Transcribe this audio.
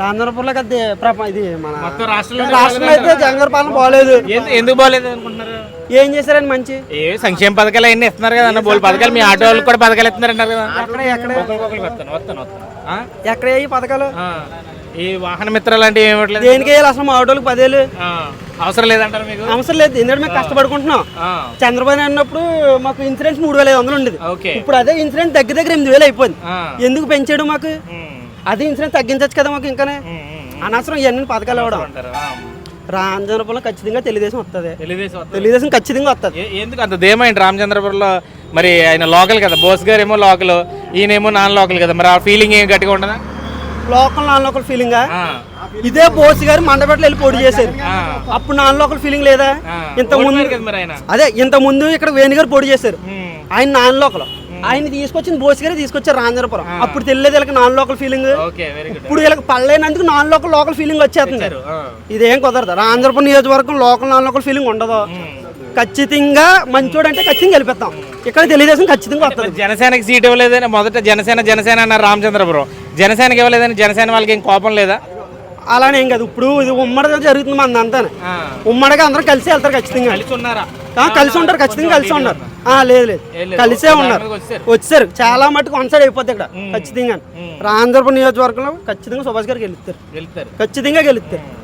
కదా ఇది మన రాష్ట్రంలో అయితే జగన్ పాలన బాగాలేదు. ఎందు- ఎందుకు బాగాలేదు అనుకుంటున్నారు? ఏం చేశారని మంచి? ఏ సంక్షేమ పథకాలు అన్ని ఇస్తున్నారు కదా అన్న బోల్ పథకాలు మీ ఆటో వాళ్ళకి కూడా పథకాలు ఇస్తున్నారు అన్నారు కదా. ఎక్కడ ఎక్కడ ఒక్కొక్కరికి వస్తాను వస్తాను వస్తాను. ఆ? ఎక్కడ ఈ పథకాలు. ఈ వాహన మిత్ర లాంటివి ఏమి ఇవ్వట్లేదు? దేనికి అసలు మా ఆటోలకు పదేళ్ళు. అవసరం లేదంటారు మీకు? అవసరం లేదు. ఎందుకంటే మేము కష్టపడుకుంటున్నాం. చంద్రబాబు అన్నప్పుడు మాకు ఇన్సూరెన్స్ మూడు వేల ఐదు వందలు ఉండేది. ఇప్పుడు అదే ఇన్సూరెన్స్ దగ్గర దగ్గర ఎనిమిది వేలు అయిపోయింది. ఎందుకు పెంచాడు మాకు. అదే ఇన్సూరెన్స్ తగ్గించచ్చు కదా మాకు ఇంకానే. అనవసరం ఇవన్నీ పథకాలు ఇవ్వడం. రాంజనపురంలో ఖచ్చితంగా తెలుగుదేశం వస్తుంది తెలుగుదేశం ఖచ్చితంగా వస్తుంది ఎందుకు అంత ఏంటి రామచంద్రపురంలో? మరి ఆయన లోకల్ కదా బోస్ గారు ఏమో లోకల్ ఈయనేమో నాన్ లోకల్ కదా. మరి ఆ ఫీలింగ్ ఏం గట్టిగా ఉండదా? Local non local feeling. ఇదే బోస్ గారు మండపేటలో వెళ్ళి పోటీ చేశారు. అప్పుడు నాన్ లోకల్ ఫీలింగ్ లేదా. ఇంత ముందు అదే ఇంత ముందు ఇక్కడ వేణు గారు పోటీ చేశారు. ఆయన నాన్ లోకల్. ఆయన తీసుకొచ్చింది బోస్ గారే తీసుకొచ్చారు రాంజనపురం అప్పుడు తెలియదు వీళ్ళకి నాన్ లోకల్ ఫీలింగ్ ఇప్పుడు వీళ్ళకి పడలేనందుకు నాన్ లోకల్ లోకల్ ఫీలింగ్ వచ్చేస్తుంది ఇదేం కుదరదు. రాంధ్రపురం నియోజకవర్గం లోకల్ నాన్ లోకల్ ఫీలింగ్ ఉండదు ఖచ్చితంగా మంచోడు అంటే ఖచ్చితంగా గెలిపిస్తాం. ఇక్కడ తెలుగుదేశం ఖచ్చితంగా వస్తుంది. జనసేనకి సీట్ ఇవ్వలేదని మొదట జనసేన జనసేన అన్నారు రామచంద్రపురం. జనసేనకి ఇవ్వలేదని జనసేన వాళ్ళకి ఏం కోపం లేదా? అలానే ఏం కాదు. ఇప్పుడు ఇది ఉమ్మడిగా జరుగుతుంది మన అంతా. ఉమ్మడిగా అందరం కలిసి వెళ్తారు ఖచ్చితంగా. కలిసి ఉన్నారా? కలిసి ఉంటారు ఖచ్చితంగా కలిసి ఉన్నారు. ఆ, లేదు లేదు. కలిసే ఉన్నారు. వచ్చారు. చాలా మటుకు వన్ సైడ్ అయిపోద్ది ఇక్కడ ఖచ్చితంగా. రాంధ్రపురం నియోజకవర్గంలో ఖచ్చితంగా సుభాష్ గారు గెలుస్తారు. ఖచ్చితంగా గెలుస్తారు.